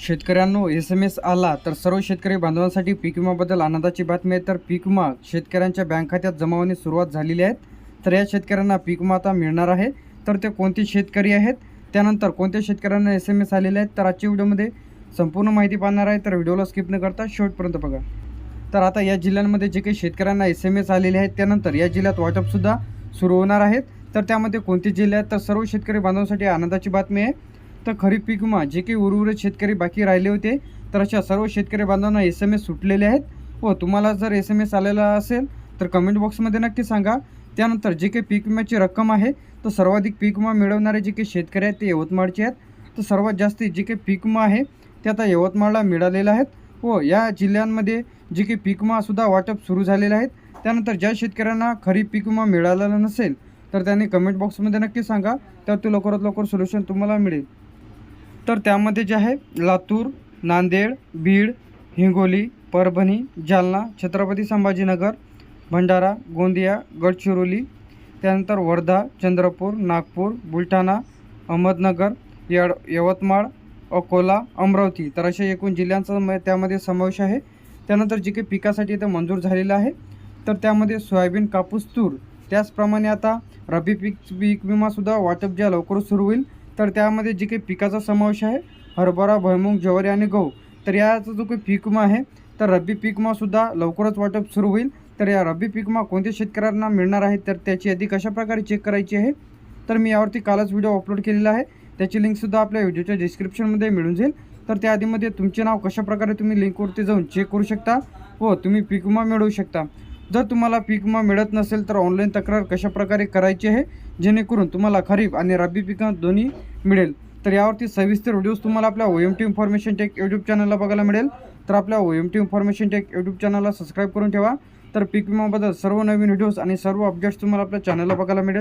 शेतकऱ्यांनो S M S आला तर सर्व शेतकरी बांधवांसाठी पीक विमाबद्दल आनंदाची बातमी आहे. तर पीक विमा शेतकऱ्यांच्या बँक खात्यात जमा होणे सुरुवात झालेली आहे. तर या शेतकऱ्यांना पीक विमा आता मिळणार आहे. तर ते कोणते शेतकरी आहेत? त्यानंतर कोणत्या शेतकऱ्यांना एस एम एस आलेले आहेत? तर आजच्या व्हिडिओमध्ये संपूर्ण माहिती पाहणार आहे. तर व्हिडिओला स्किप न करता शेवटपर्यंत बघा. तर आता या जिल्ह्यांमध्ये जे काही शेतकऱ्यांना एस एम एस आलेले आहेत त्यानंतर या जिल्ह्यात वाटपसुद्धा सुरू होणार आहेत तर त्यामध्ये कोणते जिल्हे आहेत? तर सर्व शेतकरी बांधवांसाठी आनंदाची बातमी आहे. तर खरीप पीकमा जे काही उर्वरित शेतकरी बाकी राहिले होते? तर अशा सर्व शेतकरी बांधवांना एस एम एस सुटलेले आहेत. व तुम्हाला जर एस एम एस आलेला असेल तर कमेंट बॉक्समध्ये नक्की सांगा. त्यानंतर जे काही पीक विम्याची रक्कम आहे तर सर्वाधिक पीक विमा मिळवणारे जे काही शेतकरी आहेत ते यवतमाळचे आहेत. तर सर्वात जास्त जे काही पीक विमा आहे ते आता यवतमाळला मिळालेलं आहेत. व या जिल्ह्यांमध्ये जे काही पीक विमासुद्धा वाटप सुरू झालेले आहेत. त्यानंतर ज्या शेतकऱ्यांना खरीप पीक विमा मिळालेला नसेल तर त्यांनी कमेंट बॉक्समध्ये नक्की सांगा. त्यावर लवकरात लवकर सोल्युशन तुम्हाला मिळेल. तर त्यामध्ये जे आहे लातूर नांदेड बीड हिंगोली परभणी जालना छत्रपती संभाजीनगर भंडारा गोंदिया गडचिरोली त्यानंतर वर्धा चंद्रपूर नागपूर बुलढाणा अहमदनगर यड यवतमाळ अकोला अमरावती. तर अशा एकूण जिल्ह्यांचा म त्यामध्ये समावेश आहे. त्यानंतर जे काही पिकासाठी इथं मंजूर झालेलं आहे तर त्यामध्ये सोयाबीन कापूस तूर. त्याचप्रमाणे आता रब्बी पीक पीक विमासुद्धा वाटप ज्या लवकरच सुरू होईल तर त्यामध्ये जे काही पिकाचा समावेश आहे हरभरा भुईमूग ज्वारी आणि गहू तर याचा जो काही पीक विमा आहे तर रब्बी पीकमासुद्धा लवकरच वाटप सुरू होईल. तर या रब्बी पीकमा कोणत्या शेतकऱ्यांना मिळणार आहे तर त्याची यादी कशाप्रकारे चेक करायची आहे तर मी यावरती कालच व्हिडिओ अपलोड केलेला आहे. त्याची लिंकसुद्धा आपल्या व्हिडिओच्या डिस्क्रिप्शनमध्ये मिळून जाईल. तर त्या यादीमध्ये तुमचे नाव कशाप्रकारे तुम्ही लिंकवरती जाऊन चेक करू शकता व तुम्ही पीक विमा मिळवू शकता. जर तुम्हाला पीक विमा मिळत नसेल तर ऑनलाईन तक्रार कशाप्रकारे करायची आहे? जेणेकरून तुम्हाला खरीप आणि रब्बी पिकं दोन्ही मिळेल. तर यावरती सविस्तर व्हिडिओज तुम्हाला आपल्या O M T information tech YouTube चॅनलला बघायला मिळेल. तर आपल्या O M T information tech YouTube चॅनलला सबस्क्राईब करून ठेवा. तर पीक विमाबद्दल सर्व नवीन व्हिडिओज आणि सर्व अपडेट्स तुम्हाला आपल्या चॅनलला बघायला मिळेल.